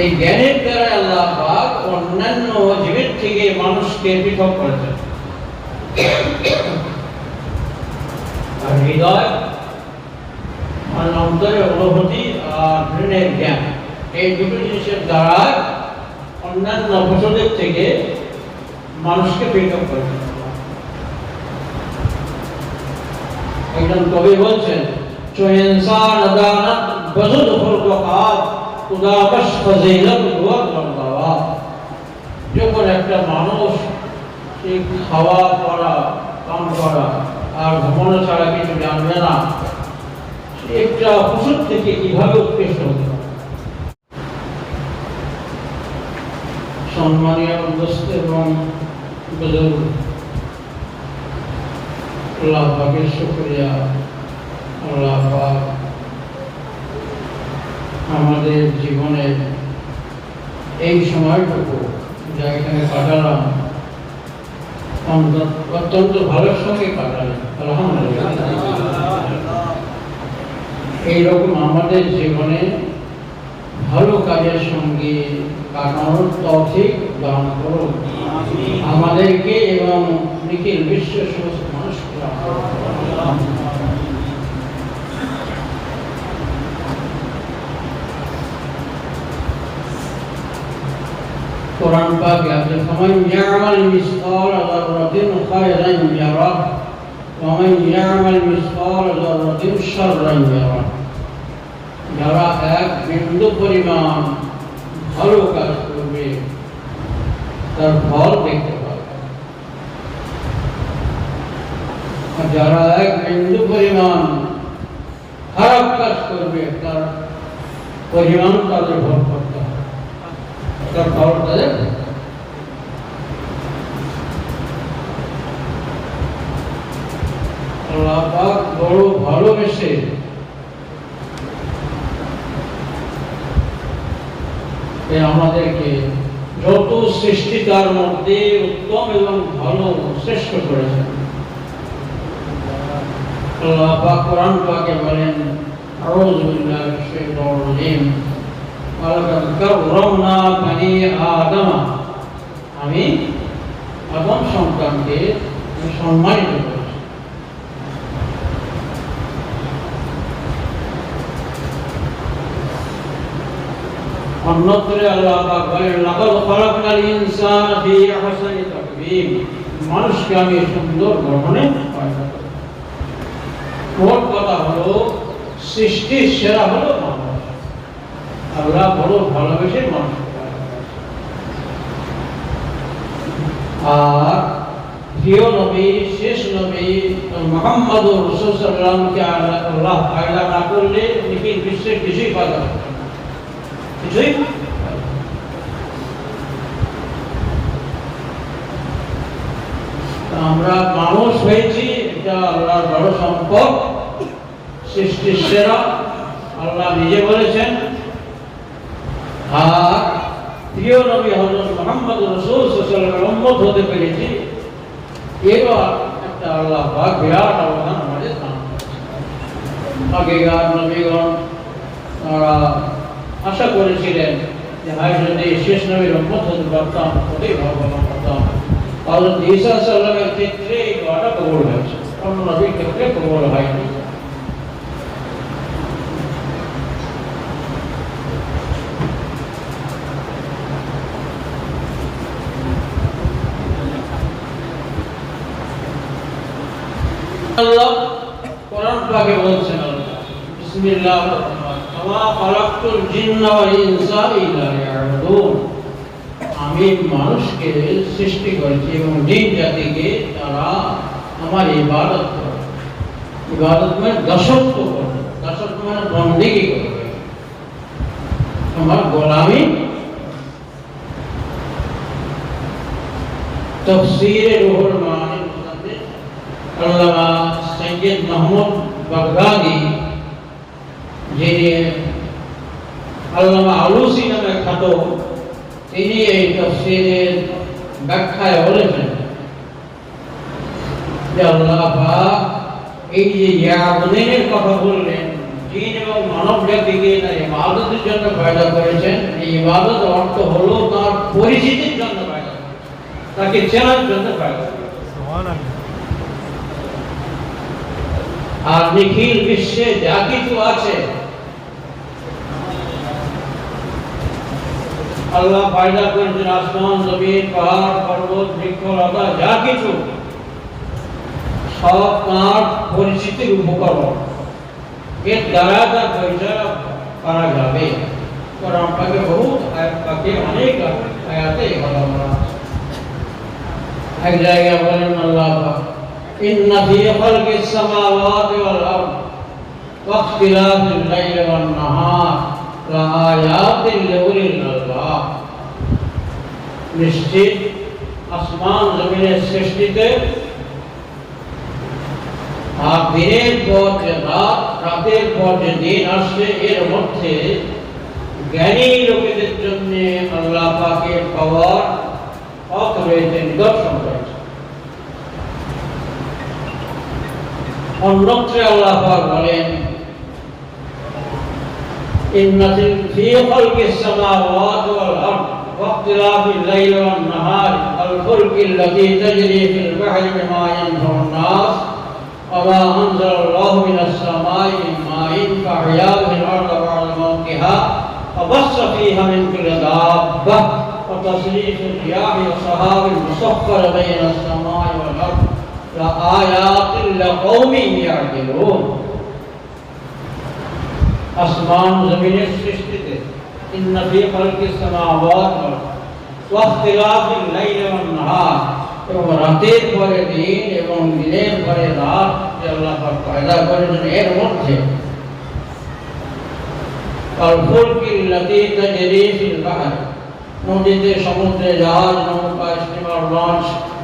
এই জ্ঞানের দ্বারা আল্লাহ পাক অন্যান্য জীবের থেকে মানুষকে পৃথক করেছেন। আর হৃদয় আর অন্তরের অনুভূতি আর ব্রেনের জ্ঞান, এই দুটো জিনিসের দ্বারা অন্যান্য পশুদের থেকে মানুষকে পৃথক করেছেন। একজন কবি বলছেন চো ইনসান আদানত বজুদ খুলক আপ যখন একটা মানুষ সেই খাওয়া পড়া কাম করা আর ঘুমানো ছাড়া কিছু জানবে না, সে একটা কুসুর থেকে কীভাবে উৎকৃষ্ট হতে পারে? সম্মানীয় এবং লাভ আল্লাহ পাকের শুক্রিয়া, আল্লাহ আমাদের জীবনের এই সময়টুকু যা এখানে কাটালাম অত্যন্ত ভালোর সঙ্গে কাটালাম এইরকম আমাদের জীবনে ভালো কাজের সঙ্গে কাটানোর তৌফিক দান করুন। আমাদেরকে এবং নিখিল বিশ্বের সমস্ত মানুষকে কোরআন পাকে আছে فمن يعمل مثقال ذرة خيرا يره ومن يعمل مثقال ذرة شرا يره যারা এক বিন্দু পরিমাণ ভালো কাজ করবে তার ফল দেখতে পাবে আর যারা এক বিন্দু পরিমাণ খারাপ কাজ করবে তার পরিমাণ তাদের ভোগ করতে হবে তার তাদের আল্লাহ বড় ভালোবেসে আমাদেরকে যত সৃষ্টি তার মধ্যে উত্তম এবং ভালো শ্রেষ্ঠ করেছেন। আল্লাহ পাক কোরআন পাকে বলেন, আউযু বিল্লাহি মিনাশ শাইতানির আমি আদম সন্তানকে সম্মানিত করেছি অন্যত্রে আল্লাহ মানুষকে আমি সুন্দর গঠনে মোট কথা হলো, সৃষ্টির সেরা হলো আল্লাহ বড় ভালোবেসে মানুষ। আর প্রিয় নবী, শেষ নবী মোহাম্মদ আল্লাহ পয়দা না করলে নিখিল বিশ্বের কিছুই না। কিছুই আমরা মানুষ হয়েছি, এটা আল্লাহর বড় সম্পদ, সৃষ্টির সেরা, আল্লাহ নিজে বলেছেন। আর হজরত পেরেছি। একটা বিরাট আগেকার আশা করেছিলেন যে ভাই যদি শেষ নবীর উম্মত হতে পারতাম কতই ভাগ্যবান হতাম। হযরত ঈসা সাল্লামের ক্ষেত্রে এই দোয়াটা কবুল হয়েছে। অন্য নবীর ক্ষেত্রে কবুল হয়নি। আল্লাহ কোরআন পাকে বলছেন আল্লাহ, বিসমিল্লাহ ওয়া খালাকতুল জিন্না ওয়াল ইনসা ইল্লা লিয়াবুদুন। আমি মানুষকে সৃষ্টি করেছি এবং জিন জাতিকে তারা আমার ইবাদত করে। ইবাদত মানে দাসত্ব করে। দাসত্ব মানে বন্দিগি করবে আমার গোলামি। তফসির রুহুল মানি আল্লামা সৈয়দ মাহমুদ বাগদাদি, যিনি আল্লামা আলুসি নামে খ্যাত, তিনি এই তফসিরের ব্যাখ্যায় বলেছেন যে আল্লাহ এই যে ইয়াবুনের কথা বললেন, জিন এবং মানব জাতিকে তার ইবাদতের জন্য পয়দা করেছেন। এই ইবাদত অর্থ হলো তার পরিচিতির জন্য করেছেন তাকে চেনার জন্য করেছেন আর নিখিল বিশ্বে যা কিছু আছে। আল্লাহ পয়দা করেছেন আসমান, জমিন, পাহাড়, পর্বত বৃক্ষলতা যা কিছু। সব তার পরিচিতির উপকরণ। এর দ্বারা তার পরিচয় করা যাবে। কোরআন পাকে বহুত আয়াত অনেক আয়াতে এক জায়গায় বলেন, আল্লাহ إن في خلق السماوات والأرض واختلاف الليل والنهار لآيات لأولي الألباب নিশ্চিত আসমান জমিনের সৃষ্টিতে আর দিনের পর যে রাত রাতের পর যে দিন আসছে এর মধ্যে জ্ঞানী লোকেদের জন্য আল্লাহ পাকের পাওয়ার পথ রয়েছে নিদর্শন অন্যত্রে আল্লাহ পাক বলেন إن في خلق السماوات والأرض واختلاف الليل والنهار والفلك التي تجري في البحر بما ينفع الناس وما أنزل الله من السماء من ماء فأحيا به الأرض بعد موتها وبث فيها من كل دابة وتصريف الرياح والسحاب المسخر بين السماء والأرض لآيات لقوم يعقلون آसमान ज़मीनें सृष्टि थे इन नबी फल के समावत और वख्तिलाफ लैल व नहार तो रातें भरे दिन एवं दिनें भरे रात ये अल्लाह पर पैदा करे जो एक वक्त थे और फूल की लती तजरी फिल बहर नदी के समुद्र जहाज नौका इस्तेमाल लॉन्च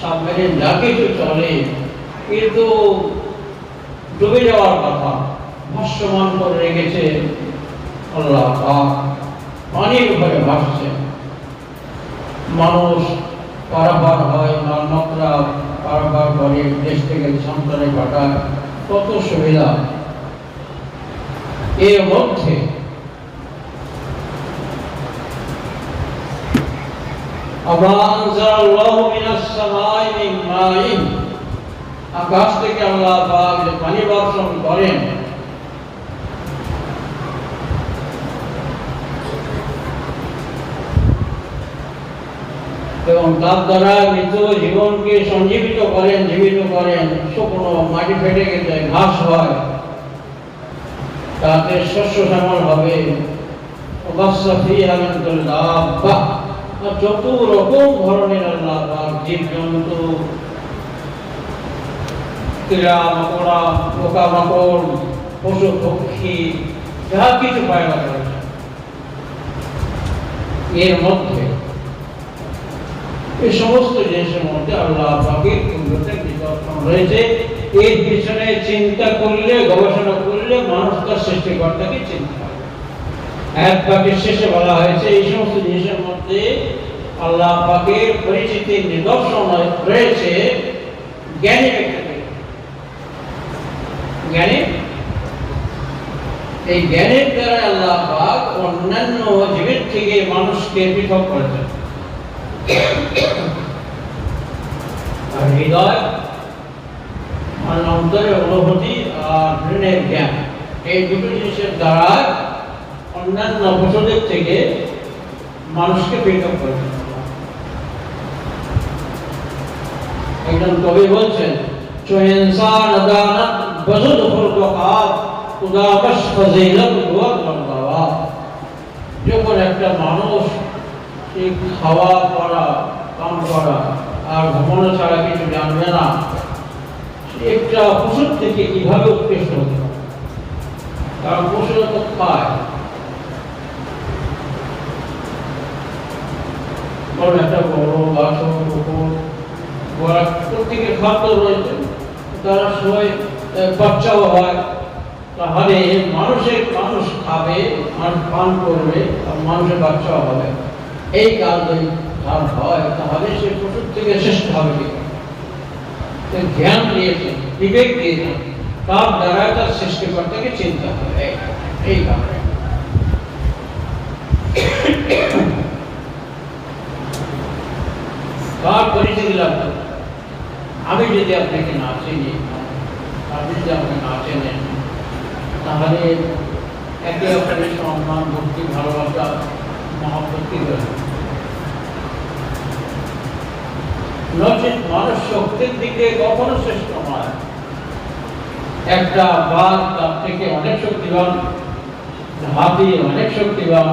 সাবমেরিন যা কিছু চলে। কিন্তু ডুবে যাওয়ার কথা। ভাষ্যমান করে রেখেছে আল্লাহ ভাসছে। মানুষ পারাপার হয় পারাপার করে, দেশ থেকে সন্তানে পাঠায় কত সুবিধা। এর মধ্যে আকাশ থেকে আল্লাহ পানি বর্ষণ করেন। এবং তার দ্বারা মৃত জীবনকে সঞ্জীবিত করেন, জীবিত করেন, শুকনো মাটি ফেটে গেছে ঘাস হয়। তাতে শস্য শ্যামল হবে। যত রকম ধরনের আল্লাহ কীড়া মকড়া পশু পক্ষী, যা কিছু করেছে এর মধ্যে এই সমস্ত জিনিসের মধ্যে আল্লাহ পাকের কুদরতের নিদর্শন রয়েছে। পিছনে চিন্তা করলে, গবেষণা করলে মানুষ তার সৃষ্টিকর্তাকে চিন্তা করে এক বাক্যের শেষে বলা হয়েছে, এই আল্লাহ পাকের পরিচিতির নিদর্শন রয়েছে জ্ঞানী ব্যক্তিদের। জ্ঞানী? এই জ্ঞানের দ্বারা আল্লাহ পাক অন্যান্য জীবের থেকে মানুষকে পৃথক করেছেন আর হৃদয় আর অন্তরের অনুভূতি আর ঋণের জ্ঞান, এই দুটো জিনিসের দ্বারা অন্যান্য পশুদের থেকে মানুষকে পৃথক করেছে একজন কবি বলছেন ফজিলত যখন একটা মানুষ খাওয়া পড়া কাম করা আর ভ্রমণ ছাড়া কিছু জানবে না একটা পশুর থেকে কীভাবে উৎকৃষ্ট হতে কারণ পশুরা তো খায়। একটা বড় বাসন কুকুর প্রত্যেকের খাদ্য রয়েছে তারা সবাই বাচ্চাও হয়। তাহলে মানুষের মানুষ খাবে, মানুষ পান করবে, আর মানুষের বাচ্চাও হবে। এই কাজ যদি তার হয়, তাহলে সে পশুর থেকে শ্রেষ্ঠ হবে কি? জ্ঞান দিয়েছেন বিবেক দিয়েছেন তার দ্বারা তার সৃষ্টিকর্তাকে চিন্তা করে। এই- এই কারণে। কার পরিচিতি লাভ করবে? আমি যদি আপনাকে না চিনি, আপনি যদি আমাকে না চেনেন, তাহলে একে অপরের সম্মান, ভক্তি, ভালোবাসা মহাভক্তি নচেত মানুষ শক্তির দিকে কখনো শ্রেষ্ঠ নয়। একটা বাঘ তার থেকে অনেক শক্তিবান, হাতি অনেক শক্তিবান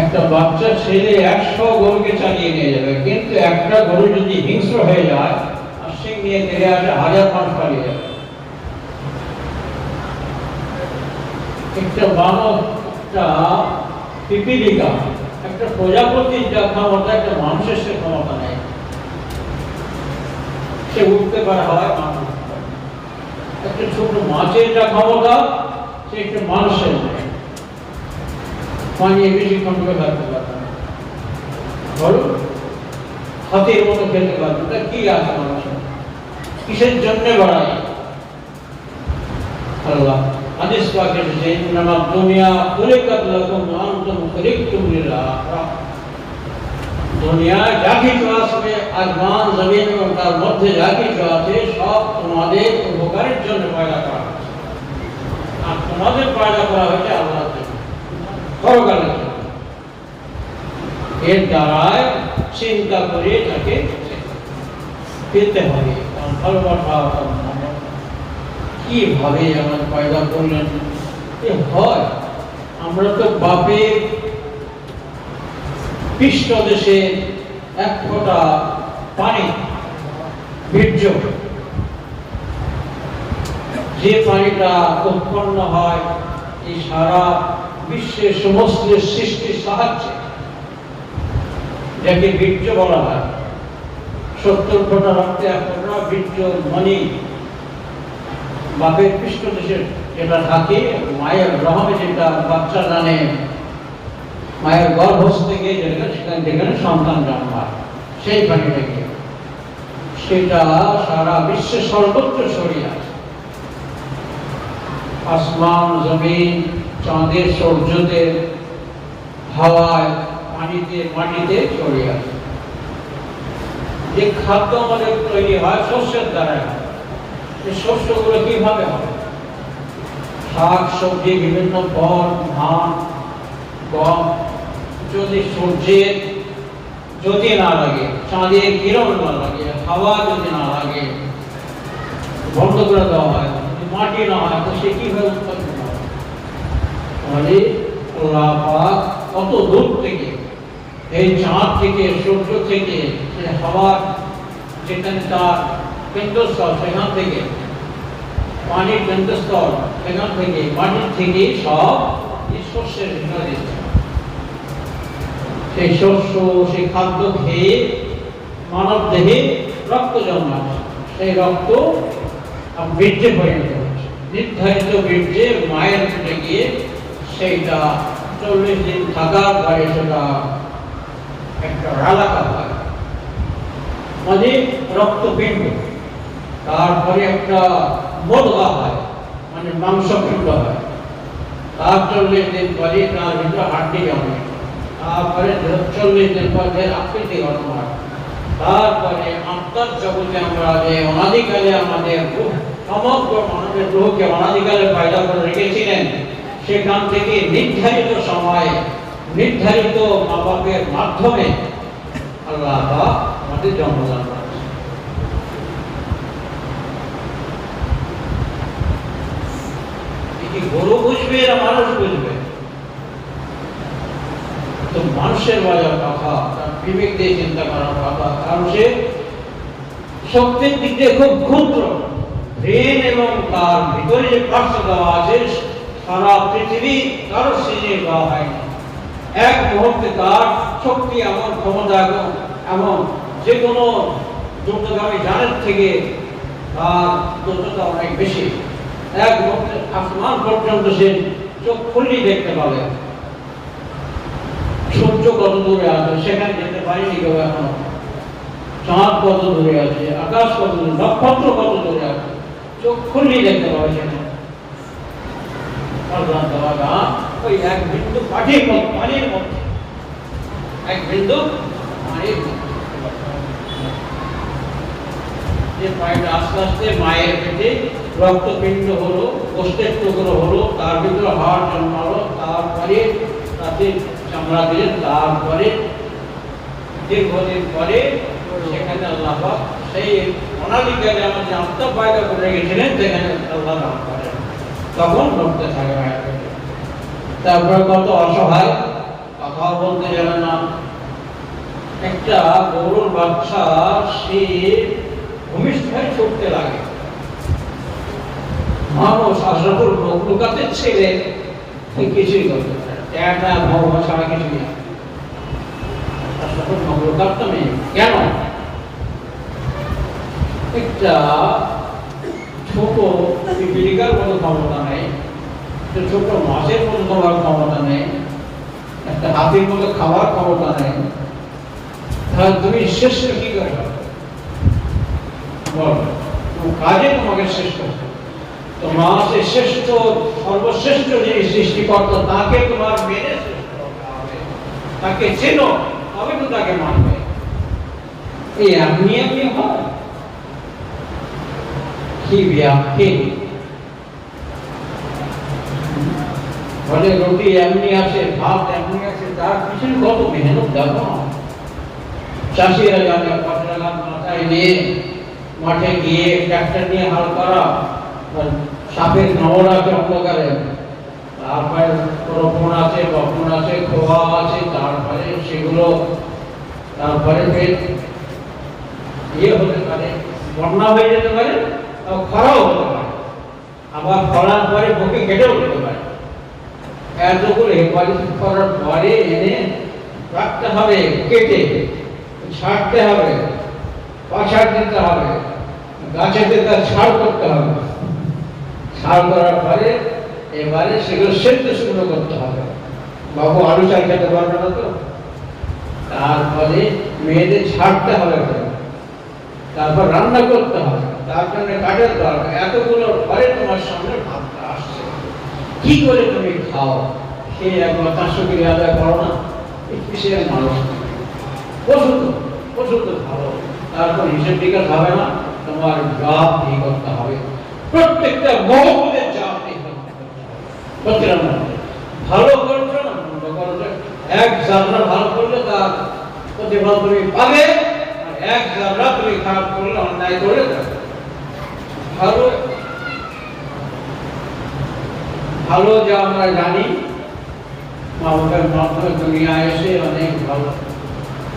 একটা বাচ্চা ছেলে একশো গরুকে চালিয়ে নিয়ে যাবে, কিন্তু একটা গরু যদি হিংস্র হয়ে যায়, আর নিয়ে আসে হাজার মানুষ পালিয়ে যাবে। একটা মানব একটা পিপিলিকা, একটা প্রজাপতির যা ক্ষমতা, একটা মানুষের সে ক্ষমতা নেই। সে উঠতে পারে হয় মানুষ একটা ছোট মাছের যা ক্ষমতা, সে একটা মানুষের নেই। পানিয়ে বেশিক্ষণ করে থাকতে পারবে না বলো হাতির মতো খেলতে পারবে না কি আছে মানুষের কিসের জন্য বাড়াই আল্লাহ হাদিস পাকে এসেছে ইন্নামা দুনিয়া খুলিকাত লাকুম ওয়া আনতুম খুলিকতুম লিল আখিরাহ দুনিয়া যা কিছু আসবে আসমান জমিন এবং তার মধ্যে যা কিছু আছে সব তোমাদের উপকারের জন্য পয়দা করা হয়েছে আর তোমাদের পয়দা করা হয়েছে আল্লাহর জন্য এর দ্বারায় চিন্তা করে তাকে পেতে হবে। কারণ আমার পয়দা করলেন। হয়, আমরা তো বাপের পৃষ্ঠ দেশে এক ফোঁটা পানি, বীর্য। যে পানিটা উৎপন্ন হয়, এই সারা বিশ্বের সমস্ত সৃষ্টির সাহায্যে যাকে বীর্য বলা হয় সত্তর ফোঁটা রক্তে এক বীর্য মণি বাপের পৃষ্ঠদেশে যেটা থাকে, মায়ের রহমে যেটা বাচ্চা জানে, মায়ের গর্ভস্থ থেকে যেটা সেখানে যেখানে সন্তান জন্ম হয় সেই পানিটাকে সেটা সারা বিশ্বের সর্বত্র ছড়িয়ে আছে। আসমান, জমিন চাঁদের সূর্যতে হাওয়ায় পানিতে, মাটিতে ছড়িয়ে আছে। যে খাদ্য আমাদের তৈরি হয় শস্যের দ্বারা এই শস্যগুলো কীভাবে হবে? শাক, সবজি, বিভিন্ন ফল, ধান, গম, যদি সূর্যের যদি না লাগে, চাঁদের কিরণ না লাগে, হাওয়া যদি না লাগে, বন্ধ করে দেওয়া হয় মাটি না হয়, তো সে কীভাবে উৎপন্ন তাহলে আল্লাহ পাক কত দূর থেকে? এই চাঁদ থেকে, সূর্য থেকে সে তার কেন্দ্রস্থল সেখান থেকে, পানির কেন্দ্রস্থল সেখান থেকে মাটির থেকে সব শস্যের ভিতরে সেই শস্য, সেই খাদ্য খেয়ে মানব দেহে রক্ত জন্মাচ্ছে। সেই রক্ত বীর্যে পরিণত হচ্ছে। নির্ধারিত বীর্যে মায়ের গিয়ে সেইটা চল্লিশ দিন থাকার পরে সেটা একটা এলাকা হয় মানে রক্তপিণ্ড তারপরে একটা মোদগা হয় মানে মাংসপিণ্ড হয় তার চল্লিশ দিন পরে তার ভিতরে হাড্ডি জন্মে তারপরে চল্লিশ দিন পর ফের আকৃতি গঠন হয় তারপরে আত্মার জগতে আমরা যে অনাদিকালে আমাদের রূহ, সমগ্র মানবের গ্রহকে অনাদিকালে পয়দা করে রেখেছিলেন সেখান থেকে নির্ধারিত সময়ে, নির্ধারিত মা মাধ্যমে আল্লাহ আমাদের জন্মদান গরু বুঝবে মানুষ বুঝবে তো মানুষের বাজার কথা বিবেক দিয়ে চিন্তা করার কথা কারণ সে শক্তির দিক দিয়ে খুব ক্ষুদ্র। ব্রেন এবং তার ভিতরে যে পার্শ্ব দেওয়া আছে সারা পৃথিবী কারও সিজে দেওয়া হয়নি। এক মুহূর্তে তার শক্তি এমন ক্ষমতা এবং এমন যে কোনো দ্রুতগামী যানের থেকে তার দ্রুততা অনেক বেশি। এক মুহূর্তে আসমান পর্যন্ত সে চোখ খুললেই দেখতে পাবে। সূর্য কত দূরে আছে, সেখানে যেতে পারিনি কেউ এখনও। চাঁদ কত দূরে আছে, আকাশ কত দূরে, নক্ষত্র কত দূরে আছে, চোখ খুললেই দেখতে পাবে যায় না আল্লাহ ওই এক বিন্দু মধ্যে পানির মধ্যে। এক বিন্দু পানির যে পানিটা আস্তে আস্তে মায়ের পেটে রক্তপিণ্ড হলো, কোষ্ঠের টুকরো হলো, তার ভিতরে হাড় জন্মালো, তারপরে তাতে চামড়া দিলেন, তারপরে দীর্ঘদিন পরে সেখানে আল্লাহ সেই অনাদিকালে আমাদের আত্মা পায়দা করে গেছিলেন সেখানে আল্লাহ নাম করেন। তখন রক্তে থাকে তারপরে কত অসহায় কথা বলতে জানে না। একটা গরুর বাচ্চা, সে ভূমিষ্ঠের ছুটতে লাগে। মানুষ সে কিছুই করতে পারে। একটা ভগবান ছাড়া কিছুই নেই। কেন? একটা ছোট পিপিলিকার মতো ক্ষমতা নেই, একটা ছোট মাছের মতো খাওয়ার ক্ষমতা নেই, একটা হাতির মতো খাওয়ার ক্ষমতা নেই তাহলে তুমি শ্রেষ্ঠ কি করে হবে? বলো ও কাজে তোমাকে শ্রেষ্ঠ। তোমার সে শ্রেষ্ঠ, সর্বশ্রেষ্ঠ যিনি সৃষ্টিকর্তা, তাকে তোমার মেনে তাকে চেনো, তবে তো তাকে মানবে এই এমনি এমনি হয় বলে রুটি এমনি আসে ভাত এমনি আসে তার পিছনে কত মেহনত দেখো চাষিরা জানে পটলা মাথায় নিয়ে মাঠে গিয়ে ট্রাক্টর নিয়ে হাল করা সাপের নবর আছে অন্ধকারে তারপরে রোপণ আছে বপন আছে খোয়া আছে তারপরে সেগুলো তারপরে ইয়ে হতে পারে বন্যা হয়ে যেতে পারে খরাও হতে পারে আবার খরার পরে বুকে কেটেও যেতে পারে। এতগুলো হেফাজত করার পরে এনে রাখতে হবে, কেটে, ছাড়তে হবে, পাছাড় দিতে হবে গাছেতে তার ছাড় করতে হবে। ছাড় করার পরে এবারে সেগুলো সেদ্ধ শুকনো করতে হবে। বাবু আলু চাল খেতে পারবে না তো। তারপরে মেয়েদের ছাড়তে হবে। করে। তারপর রান্না করতে হবে। তার জন্য কাঠের দরকার। এতগুলো পরে তোমার সামনে ভাতটা আসছে। কি করে তুমি খাও? সে একবার তার শুক্রিয়া আদায় করো না। কিসের মানুষ পশু তো ভালো তারপর হিসেব টিকাস হবে না। তোমার জাত দিয়ে করতে হবে। প্রত্যেকটা মহকুদের জাত দিয়ে করতে হবে। ভালো করছ না, মন্দ করছ? এক জানরা ভালো করলে তার প্রতিফল তুমি পাবে এক জানরা তুমি খারাপ করলে, অন্যায় করলে ভালো ভালো যা আমরা জানি বাবার মাধ্যমে দুনিয়ায় এসে অনেক ভালো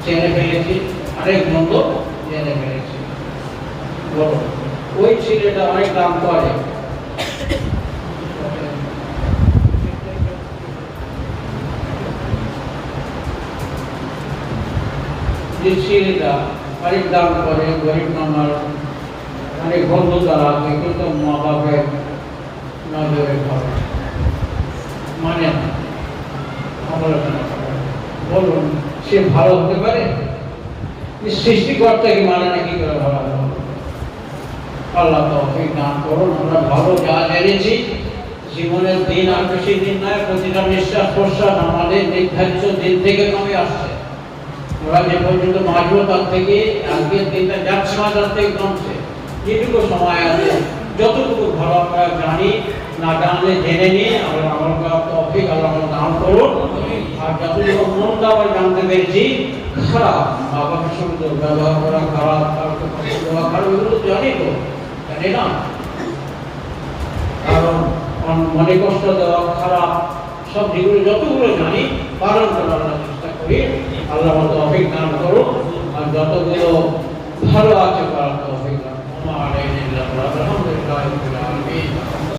চেনে ফেলেছি, অনেক মন্দ জেনে ফেলেছি। ওই ছেলেটা অনেক দাম করে। যে ছেলেটা অনেক দাম করে, গরিব নামার অনেক বন্ধু তারা আছে, কিন্তু মা বাপের নজরে করে মানে বলুন, সে ভালো হতে পারে? সৃষ্টিকর্তাকে মানে না কি করে ভালো? আল্লাহ তৌফিক দান করুন, আমরা ভালো যা জেনেছি, জীবনের দিন আর বেশি দিন নয়, প্রতিটা নিঃশ্বাস প্রশ্বাস আমাদের নির্ধারিত দিন থেকে কমে আসছে। ওরা যে পর্যন্ত বাঁচবো তার থেকে, আজকের দিনটা যাচ্ছে না তার থেকে কমছে। যেটুকু সময় আছে, যতটুকু ভালো আমরা জানি, না জানলে জেনে নিয়ে আল্লাহ আমার তৌফিক আল্লাহ আমার দান করুন। আর যতটুকু মন আমরা জানতে পেরেছি, খারাপ বাবাকে সঙ্গে ব্যবহার করা খারাপ খারাপ এগুলো জানি তো, জানি না। কারণ মনে কষ্ট দেওয়া, খারাপ, সব যেগুলো যতগুলো জানি, পালন করার আমরা চেষ্টা করি। আল্লাহ আমাদের অভিজ্ঞান করুন। ஆரோக்கியத்தில்